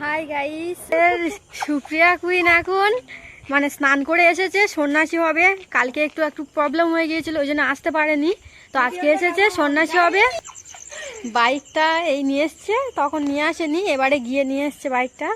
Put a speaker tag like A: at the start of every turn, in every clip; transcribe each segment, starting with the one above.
A: Hi guys Supriya queen এখন মানে স্নান করে এসেছে সন্ন্যাসী হবে। কালকে একটু একটু প্রবলেম হয়ে গিয়েছিল ওই জন্য আসতে পারেনি। তো আজকে এসেছে সন্ন্যাসী হবে। বাইকটা এই নিয়ে এসছে তখন নিয়ে আসেনি এবারে গিয়ে নিয়ে এসছে বাইকটা।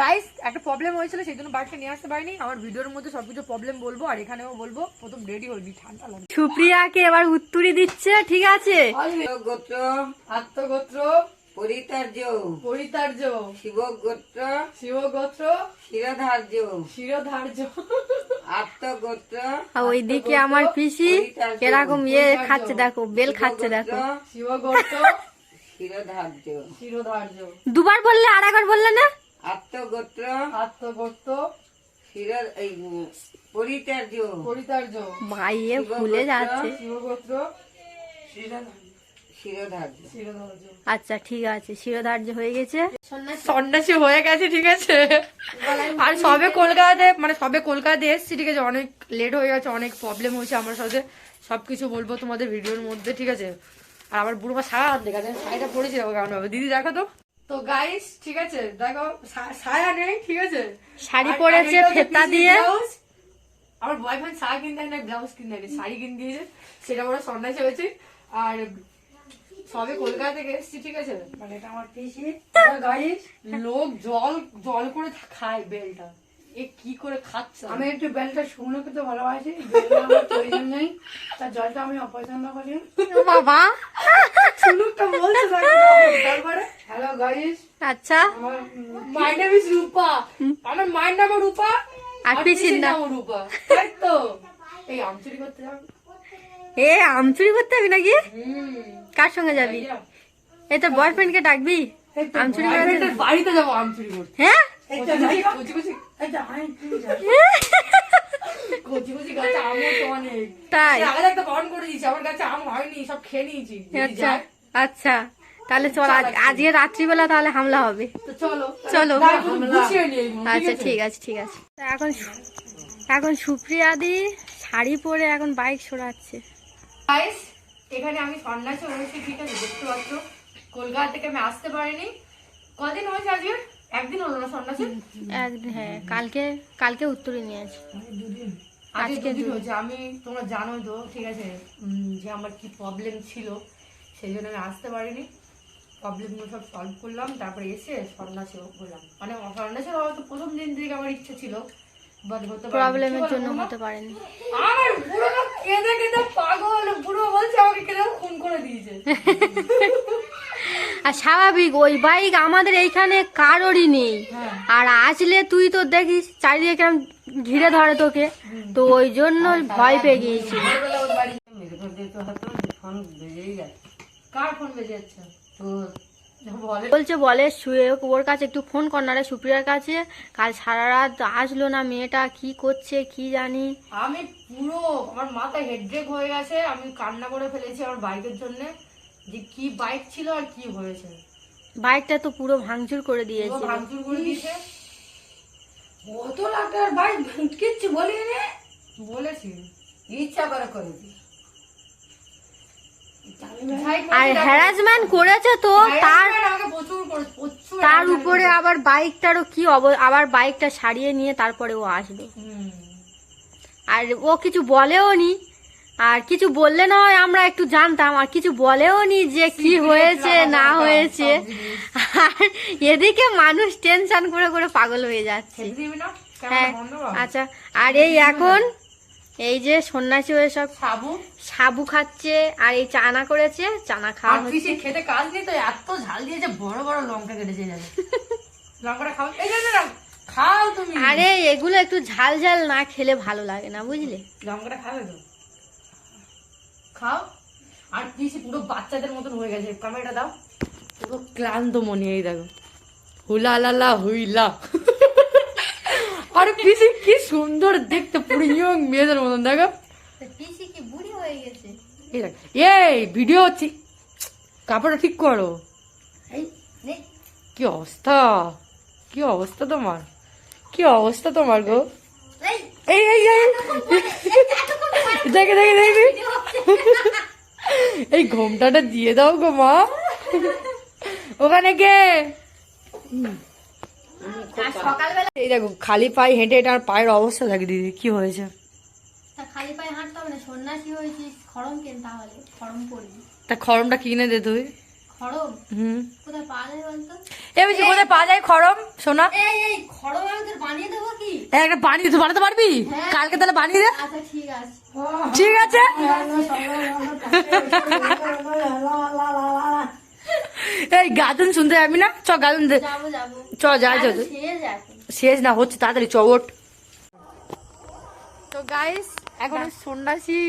B: গাইস একটা প্রবলেম হয়েছিল সেই জন্য বাইকটা নিয়ে আসতে পারিনি। আমার ভিডিওর মধ্যে সবকিছু প্রবলেম বলব আর এখানেও বলব প্রথম রেডি হইনি ঠান্ডা লাগে।
A: সুপ্রিয়াকে এবার উত্তরি দিচ্ছে ঠিক আছে?
C: গোত্র
B: আত্মগোত্র
C: পরিতার্য।
B: পরিতার্য।
C: শিব গোত্র
B: শিবগোত্র।
C: শিরধার্য।
B: শিরোধার্য।
C: আত্মগোত্র।
A: ওইদিকে আমার পিসি এরকম ইয়ে খাচ্ছে দেখো বেল খাচ্ছে দেখো।
B: শিবগোত্র।
C: শিরধার্য।
B: শিরোধার্য।
A: দুবার বললে আর একবার বললে না?
C: আত্মগোত্র।
B: আত্মগোত্র।
C: শির এই পরিতার্য।
B: পরিতার্য।
A: ভাই এ ভুলে যাচ্ছে।
B: শিবগোত্র।
C: শিরোধার্য।
A: আচ্ছা ঠিক আছে শিরোধার্য হয়ে গেছে।
B: সন্ন্যাসী। হয়ে গেছে ঠিক আছে। আর সবে কলকাতাতে মানে সবে কলকাতাতে এসছি ঠিক আছে। অনেক লেট হয়ে গেছে অনেক প্রবলেম হয়েছে আমার সাথে। সবকিছু বলব তোমাদের ভিডিওর মধ্যে ঠিক আছে। আর আমার বুড়ো মা সারা হাত দেখা যায় শাড়িটা পরেছি দেখো কেমন হবে? দিদি দেখো তো। তো গাইস ঠিক আছে দেখো সায়া নেই ঠিক আছে।
A: শাড়ি পরেছে ফেতা দিয়ে।
B: আমার বয়ফ্রেন্ড শাড়ি কিনতে না ব্লাউজ কিনতে শাড়ি কিনে দিয়েছে সেটা বড় সন্ন্যাসী হয়েছে। আর সবে কলকাতা থেকে এসেছি ঠিক আছে? মানে এটা আমার পিসি। গাইস লোক জল জল করে খায় বেলটা। এ কি করে খাচ্ছে?
D: আমি একটু বেলটা শুকনো খেতে ভালোবাসি বেলটা আমার প্রয়োজন নেই। তার জলটা আমি অপছন্দ করি
A: বাবা!
B: শুনুকটা বলছে তারপরে
D: হ্যালো গাইস
A: আচ্ছা।
D: আমার
B: মাই নেম ইজ রূপা। আমার মায়ের নাম রূপা
A: আর পিসির নাম?
B: রূপা। তাই তো। এই আমচুরি করতে যাব
A: এ আমচুরি করতে হবে নাকি? কার সঙ্গে যাবি? এই তোর বয়ফ্রেন্ডকে ডাকবি? আমচুরি?
B: বাড়িতে- যাব আমচুরি করতে।
A: হ্যাঁ?
D: আমি
A: তাই?
B: আম
A: আচ্ছা আচ্ছা। তাহলে চল আজ আজকে রাত্রিবেলা তাহলে হামলা হবে।
B: চলো
A: আচ্ছা ঠিক আছে ঠিক আছে। এখন এখন সুপ্রিয়া দি শাড়ি পরে এখন বাইক সরাচ্ছে।
B: গাইস এখানে আমি সন্ন্যাসী হয়েছি ঠিক আছে? দেখতে পাচ্ছ? কলকাতা থেকে আমি আসতে পারিনি। কদিন হয়েছে আজকে? একদিন হলো না সন্ন্যাসী
A: একদিন হ্যাঁ কালকে কালকে উত্তরে নিয়ে আছে
B: আজকে
A: আজকে
B: দুদিন
A: দুদিন।
B: হয়েছে। আমি তোমরা জানো তো ঠিক আছে যে আমার কি প্রবলেম ছিল সেই জন্য আমি আসতে পারিনি। প্রবলেমগুলো সব সলভ করলাম তারপরে এসে সন্ন্যাসী হলাম মানে সন্ন্যাসী হওয়া তো প্রথম দিন থেকে আমার ইচ্ছে ছিল বাট হতে।
A: প্রবলেমের জন্য হতে পারেনি।
B: আমার লোক কেঁদে কেঁদে পাগল বুড়ো বলছে আমাকে কেঁদে খুন করে দিয়েছে।
A: আর স্বাভাবিক ওই বাইক আমাদের এইখানে কারোরই নেই।
B: হ্যাঁ।
A: আর আসলে তুই তো দেখিস চারিদিকে কেমন ঘিরে ধরে তোকে। তো ওই জন্য ভয় পেয়ে গিয়েছি।
C: করে ফোন বেজেই গেছে।
B: কার ফোন বেজে যাচ্ছে?
C: তো
B: বলে
A: বলছে বলে শুয়ে ওর কাছে একটু ফোন কর না রে সুপ্রিয়ার কাছে। কাল সারা রাত আসলো না মেয়েটা কি করছে কি জানি।
B: আমি পুরো আমার মাথায় হেডব্রেক হয়ে গেছে আমি কান্না করে ফেলেছি আমার বাইকের জন্য। যে কি বাইক ছিল আর কি হয়েছে।
A: বাইকটা তো পুরো ভাঙচুর করে দিয়েছে।
B: ভাঙচুর করে দিয়েছে।
D: কত লাখ বাইক কিচ্ছু বলি রে
B: বলেছি
C: ইচ্ছা করে করেছি।
B: করি
A: আর হ্যারাসমেন্ট করেছে তো তার তার উপরে আবার বাইকটারও কি আবার বাইকটা সারিয়ে নিয়ে তারপরে ও আসবে। আর ও কিছু বলেও নি। আর কিছু বললে না হয় আমরা একটু জানতাম আর কিছু বলেও নি যে কি হয়েছে না হয়েছে। আর এদিকে মানুষ টেনশন করে করে পাগল হয়ে যাচ্ছে। হ্যাঁ। আচ্ছা আর এই এখন এই যে সন্ন্যাসী হয়ে সব
B: সাবু?
A: সাবু খাচ্ছে আর এই চানা করেছে চানা খাওয়া হচ্ছে।
B: খেতে কাজ নেই তো এত ঝাল দিয়েছে বড় বড় লঙ্কা কেটেছে যাবে। লঙ্কাটা খাও। এই যে, খাও তুমি।
A: আরে এগুলো একটু ঝাল ঝাল না খেলে ভালো লাগে না বুঝলে?
B: লঙ্কাটা খাবে তো? খাও। আর পিসি পুরো বাচ্চাদের মতন হয়ে গেছে। ক্যামেরাটা দাও। পুরো ক্লান্ত মনে এই দেখো। হুলা লালা হুইলা। আর পিসি কি সুন্দর দেখতে পুরো ইয়ং মেয়েদের মতন দেখো।
A: পিসি কি বুড়ি হয়ে গেছে?
B: এই ভিডিও হচ্ছে। কাপড়টা ঠিক করো। কি অবস্থা? কি অবস্থা তোমার? কি অবস্থা তোমার গো? এই। এই দেখে দেখে দেখে। এই ঘোমটাটা দিয়ে দাও গো মা। ওখানে কে? এই দেখো খালি পায়ে হেঁটে হেঁটে আর পায়ের অবস্থা দেখে দিদি কি হয়েছে?
A: তা খালি পায়ে হাঁটতে হবে না সন্ন্যাসী হয়েছিস খড়ম কেন তাহলে? খড়ম পড়বি
B: তা খরমটা কিনে দে তুই।
A: খড়ম?
B: হুম।
A: কোথায় পাওয়া যায় বলতো?
B: এ বুঝি কোথায় পাওয়া যায় খরম সোনা?
A: এই এই খড়ম আমি তোর বানিয়ে দেবো কি?
B: এই একটা বানিয়ে তুই বানাতে পারবি?
A: হ্যাঁ।
B: কালকে তাহলে বানিয়ে দে।
A: আচ্ছা ঠিক আছে?
B: ঠিক আছে। এই গাজন শুনতে যাবি না? চ গাজন চ চ
A: আরে শেষ
B: না হচ্ছে তাড়াতাড়ি চ ওঠ। তো গাইস এখন সন্ন্যাসী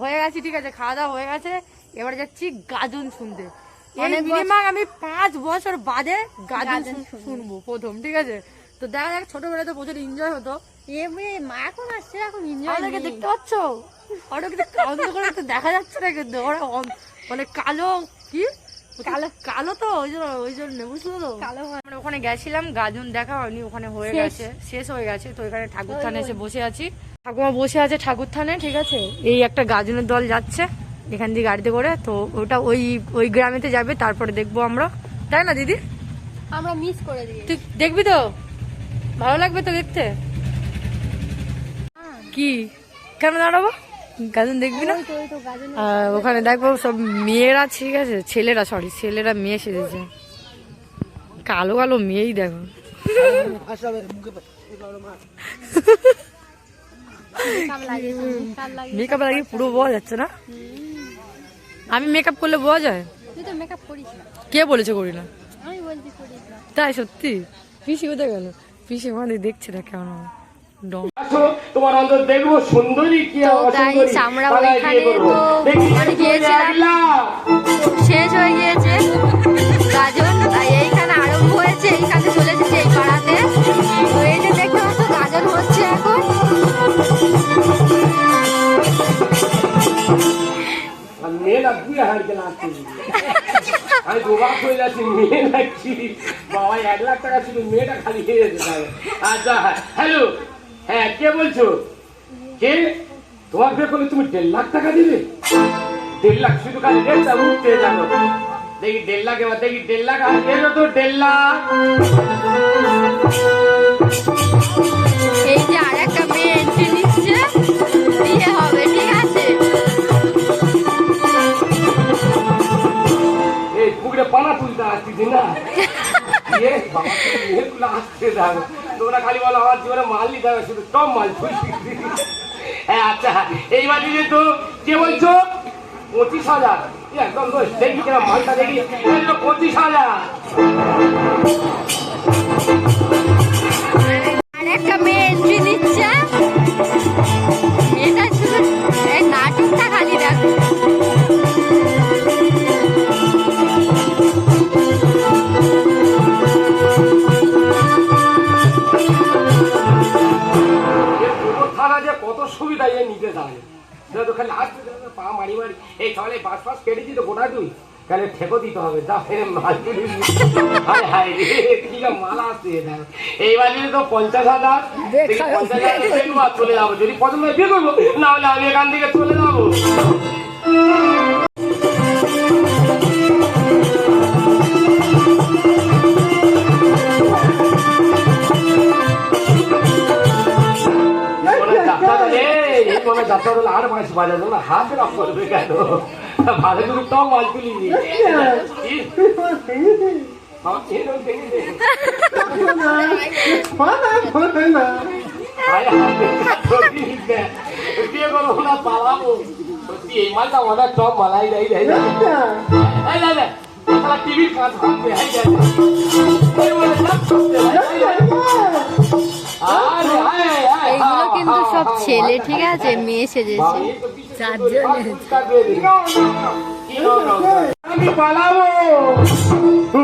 B: হয়ে গেছে ঠিক আছে খাওয়া দাওয়া হয়ে গেছে। এবার যাচ্ছি গাজন শুনতে। মিনিমাম আমি পাঁচ বছর বাদে গাজন
A: শুনব।
B: প্রথম ঠিক আছে? তো দেখা যাক ছোটবেলায় তো প্রচুর এনজয় হতো।
A: এমনি মা এখন আসছে এখন এনজয়
B: আমাদেরকে দেখতে পাচ্ছ? ওটা কিন্তু তো দেখা যাচ্ছে না কিন্তু ওরা মানে কালো কি? কালো। কালো তো ওই জন্য ওই জন্য বুঝলো তো?
A: কালো
B: আমরা ওখানে গেছিলাম গাজন দেখা হয়নি ওখানে হয়ে গেছে শেষ হয়ে গেছে। তো এখানে ঠাকুর থানে এসে বসে আছি। ঠাকুমা বসে আছে ঠাকুর থানে ঠিক আছে? এই একটা গাজনের দল যাচ্ছে এখান দিয়ে গাড়িতে করে তো ওটা ওই ওই গ্রামেতে যাবে তারপরে দেখব আমরা। তাই না দিদি?
A: আমরা মিস করে দিই
B: তুই দেখবি তো? ভালো লাগবে তো দেখতে? কি? কেন দাঁড়াবো? গাজন দেখবি না? ওখানে দেখব সব মেয়েরা ঠিক আছে? ছেলেরা সরি ছেলেরা মেয়ে সেজেছে। কালো কালো মেয়েই দেখো। মেকআপ লাগিয়ে পুরো বোঝা যাচ্ছে না? আমি মেকআপ করলে বোঝা যায়? কে বলেছে করি না তাই সত্যি? পিসি কোথায় গেল? পিসি ওখানে দেখছে না কেমন
E: তোমার অন্তর দেখব সুন্দরী কি
A: তো
E: অসুন্দরী।
A: guys, আমরা ওইখানে তো
E: দেখি তুমি
A: গিয়েছিলাম। শেষ হয়ে গিয়েছে। গাজন এইখানে আরম্ভ হয়েছে এইখানে চলে এসেছে এই পাড়াতে। তো এই যে দেখতে পাচ্ছ গাজন হচ্ছে এখন।
E: মেয়েরা দুয়ে হাড় গেলে আমি দুবার হয়ে যাচ্ছি মেয়ে নাকি বাবা এক লাখ টাকা ছিল মেয়েটা খালি খেয়ে যেতে তাহলে। আচ্ছা হ্যালো। হ্যাঁ কে বলছো? কে? তোমার করলে তুমি দেড় লাখ টাকা দিবে? দেড় লাখ শুধু খালি রেটটা উঠতে জানো দেখি দেড় লাখ এবার দেখি দেড় লাখ আর এলো তো দেড় লাখ।
A: এই যে আর একটা মেয়ে এন্ট্রি নিচ্ছে বিয়ে হবে ঠিক আছে?
E: এই পুকুরে পানা তুলতে আসছিস না? তোমরা খালি বলো, আমার জীবনে মাল নিতে হবে, শুধু কম হ্যাঁ আচ্ছা এইবার দিদি কে বলছো? পঁচিশ হাজার। একদম দেখি মালটা দেখি। পঁচিশ হাজার। হায় হায় রে কি মালা এইবার যদি তো পঞ্চাশ হাজার পঞ্চাশ হাজার চলে যাব। যদি পছন্দ হয় বিয়ে করব না হলে আমি এখান থেকে চলে যাব। মনে যাত্রা হলে আর মাছ বাজানো না হাত রাখ করবে কেন ভালো করে তো মাল তুলিনি কি? বাবা, এরকম দেখে দে। আয় হাতে সত্যি দে। বিয়ে করব না, পালাবো। সত্যি, এই মালটা অনেক টপ মালাই দেয়, দেয়, দেয়। এই দেয়, দেয়। শালা টিভির কাজ। আরে, আয়, আয়,
A: এইগুলো
E: হা,
A: কিন্তু সব ছেলে ঠিক আছে? মেয়ে সেজেছে।
E: আমি পালাবো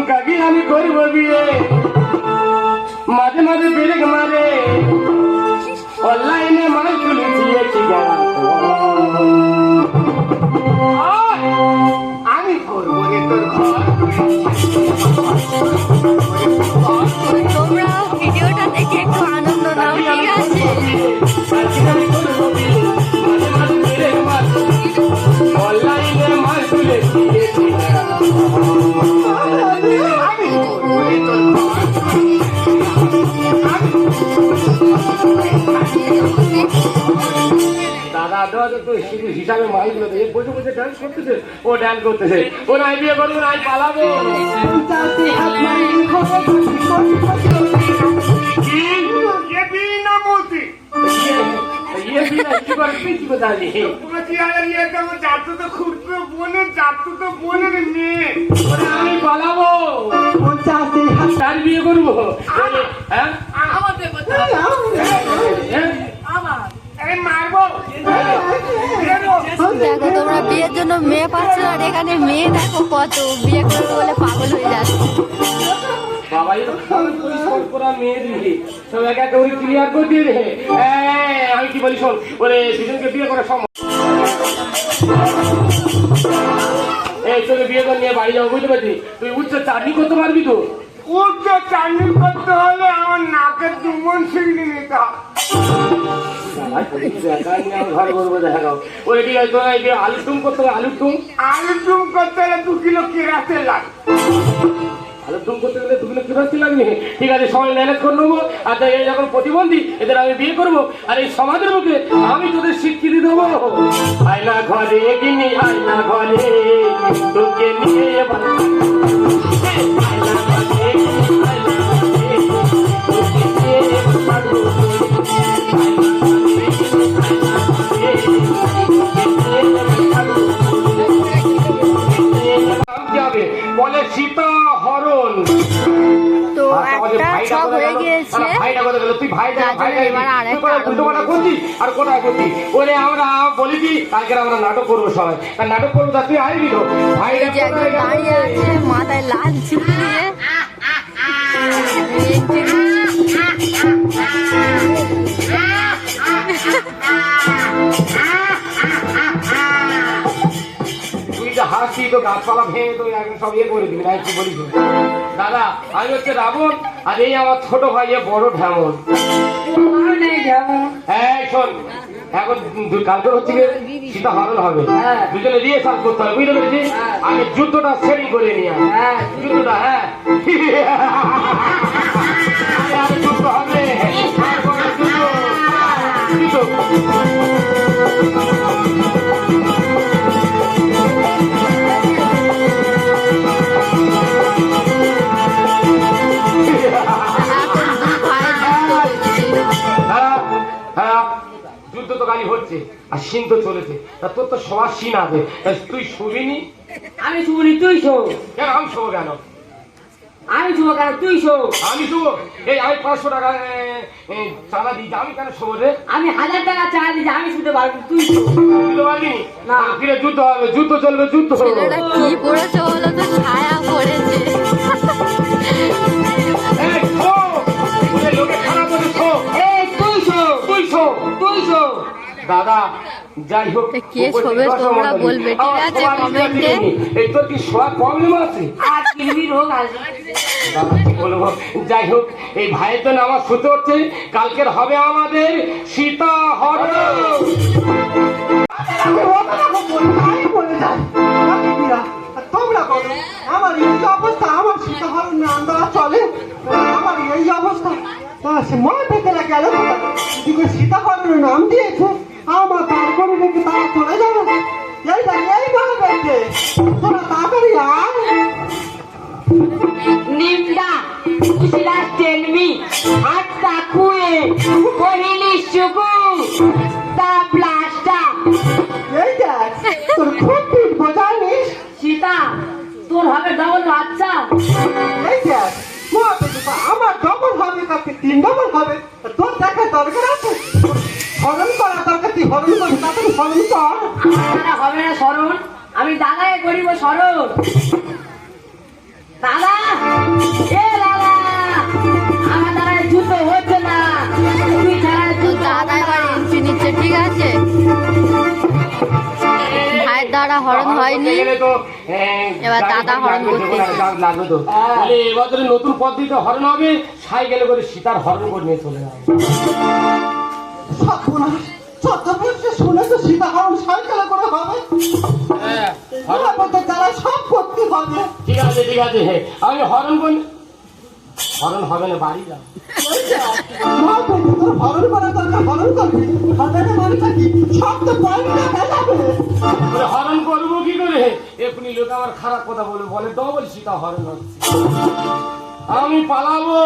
E: কাকি আমি করব বিয়ে মাঝে মাঝে ব্রেক মারে অনলাইনে মাল তুলে আমি করব তোর ঘর ওনাকে তো শুধু হিসাবে মাইগুলো দিয়ে বসে বসে ডান্স করতেছে ও ডান্স করতেছে ও নাই বিয়ে করব নাই পালাবো ইয়ে না, আমি পালাবো তার বিয়ে করব হ্যাঁ হ্যাঁ?
A: দেখো তোমরা বিয়ের জন্য মেয়ে পাচ্ছ আর এখানে মেয়ে দেখো কত। বিয়ে করতে বলে পাগল হয়ে যাচ্ছে।
E: বাবাই সব একা ক্লিয়ার করে দিয়ে আমি কি বলি শোন ওরে দুজনকে বিয়ে করা সম্ভব। এই তোকে বিয়ে করে নিয়ে বাড়ি যাব বুঝতে পারছি তুই উচ্চ চাকরি করতে পারবি তো?
F: উচ্চ চাকরি করতে হলে আমার নাকের দুমন শিখনি নিতে হবে।
E: করতে গেলে ঠিক আছে নেব আর এই যখন প্রতিবন্ধী এদের আমি বিয়ে করব আর এই সমাজের মুখে আমি তোদের স্বীকৃতি দেবো আয়না ঘরে কিনি আয়না ঘরে নিয়ে আর কোথায়? ওরে আমরা কালকে আমরা নাটক করব সবাই। তা নাটক করব তা তুই তো?
A: দাঁড়িয়ে আছে মাথায় লাল চুল
E: হাসি তো গাছপালা ভেঙে তো একদম সব ইয়ে করে দিবি না একটু বলিস? দাদা আমি হচ্ছে রাবণ আর এই আমার ছোট ভাই বড় ঢেমন এই শোন। এখন কালকে হচ্ছে গিয়ে সীতা হরণ হবে। দুজনে দিয়ে সাল করতে হবে বুঝতে পেরেছিস? আমি যুদ্ধটা সেরিং করে নিয়ে আয়। যুদ্ধটা হ্যাঁ।
A: হচ্ছে
E: আর সিন তো চলেছে। তা তোর তো সবার সিন আছে। তুই শুবিনি
C: আমি শুনি তুই শো।
E: কেন আমি শোবো কেন?
C: আমি শুভ কেন তুই শো।
E: আমি শোবো? এই আমি পাঁচশো টাকা চাঁদা দিই আমি কেন শোবো রে?
C: আমি হাজার টাকা চাই দিচ্ছি আমি শুতে পারব তুই শো।
E: পারবি
C: না।
E: ফিরে যুদ্ধ হবে যুদ্ধ চলবে যুদ্ধ
A: ছেলেটা কি পড়েছে বলো তো ছায়া
E: দাদা যাই হোক
A: তা কে শোবে তোমরা বলবে, ঠিক আছে, কমেন্টে?
E: এই তোর কি শোয়ার প্রবলেম আছে?
C: আর রোগ আছে
E: দাদা বলব? যাই হোক এই ভাইয়ের জন্য আমার শুতে হচ্ছে কালকের হবে আমাদের সীতা
G: তোমরা বলো আমার এই যে অবস্থা আমার সীতা হরণ নাম দেওয়া চলে। আমার এই অবস্থা মা থেকে গেল? সীতা নাম দিয়েছে। আমার তারপরে দেখি তারা চলে যাবে। এই দেখ এই ভাবে দেখছে তোরা তাড়াতাড়ি আয়।
C: নিমডা উশিলা টেলমি আটটা কুয়ে পহিলি শুকু তা ব্লাস্টা
G: এই দেখ তোর খুব পিঠ বোঝানিস
C: সীতা তোর হবে ডবল বাচ্চা।
G: এই দেখ মা আমার ডবল হবে কাছে তিন ডবল হবে
C: না স্মরণ? আমি দাদাকে করিব স্মরণ। দাদা? এ দাদা! আমার দ্বারা যুদ্ধ হচ্ছে না। তুই ছাড়া যুদ্ধ।
A: এন্ট্রি নিচ্ছে ঠিক আছে? ভাইয়ের দ্বারা হরণ হয়নি।
E: তো,
A: এবার দাদা হরণ
E: লাগবে,
A: করতেছে।
E: যেকোনো একটা লাগবে তো। বলে এবার নতুন পদ্ধতিতে হরণ হবে সাইকেলে করে সীতার হরণ করে নিয়ে চলে যাবে।
G: সর্বনাশ শুনে তো সীতা
E: হ্যাঁ,
G: তারা সব করতে
E: ঠিক আছে ঠিক আছে হ্যাঁ আমি হরণ করি হরণ হবে না বাড়ি যা
G: তোর হরণ হরণ সব তো
E: হরণ করব কি করে এখনই লোক আমার খারাপ কথা বলে বলে ডবল সীতা হরণ হচ্ছে আমি পালাবো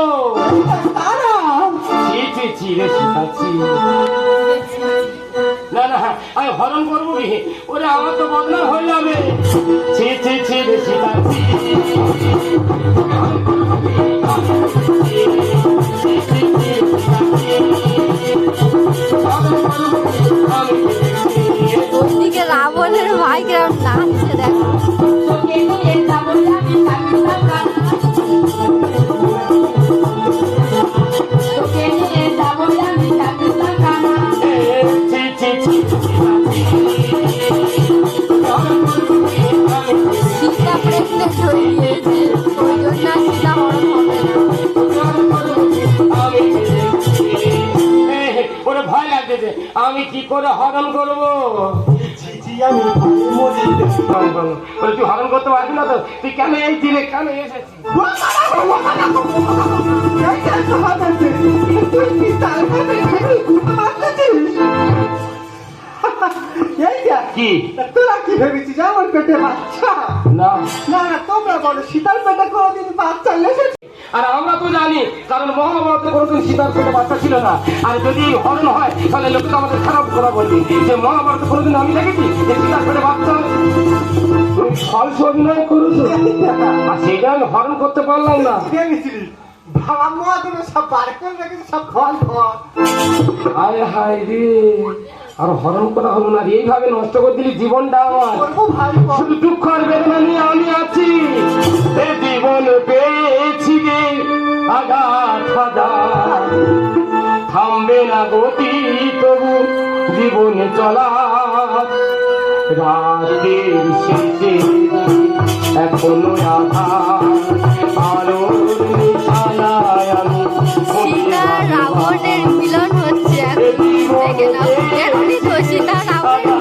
G: তারা
E: ছি রে সীতা ছি না না আমি হরণ করব কি? ওরে আমার তো বদনাম হয়ে যাবে।
C: আমি
E: কি করে হরণ করব? তুই হরণ করতে পারবি না তো? তুই কেন এই দিনে কেন এসেছিস?
G: কি? তার
E: কি
G: ভেবেছিস? আমার পেটে বাচ্চা।
E: না।
G: না তোমরা বলো শীতল পেটে কোনোদিন বাচ্চা এসেছে
E: আর আমরা তো জানি কারণ মহাভারতে কোনোদিন সীতার পেটে বাচ্চা ছিল না। আর যদি হরণ হয় তাহলে লোক তো আমাদের খারাপ কথা বলবে। যে মহাভারতে কোনোদিন আমি দেখেছি যে সীতার বাচ্চা। ফলস অভিনয় করেছ। আর সেটা আমি হরণ করতে পারলাম না।
G: বাবা সব বার করে সব ঘর ঘর।
E: হায় হায় রে। আর হরণ করা হলো না। এইভাবে নষ্ট করে দিলি জীবনটা আমার। শুধু দুঃখ আর বেদনা নিয়ে আমি আছি। এ জীবন পেয়েছি আঘাত হাজার। থামবে না গতি তবু জীবনে চলা। রাতের শেষে এখনও আধার আলোর নিশানায় আমি
A: সীতা রাবণের মিলন হচ্ছে এখন। দেখে নাও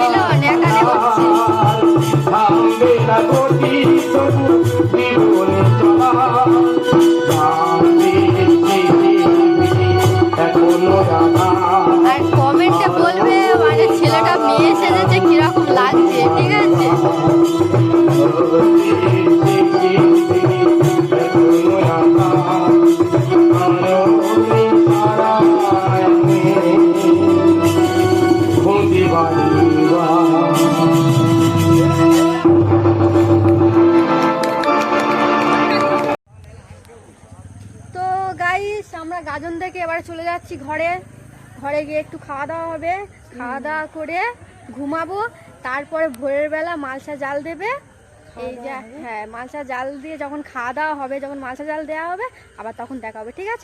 A: ঘুমাবো তারপরে ভোরের বেলা মালসা জাল দেবে। এই যে হ্যাঁ মালসা জাল দিয়ে যখন খাওয়া দাওয়া হবে যখন মালসা জাল দেওয়া হবে আবার তখন দেখা হবে ঠিক আছে?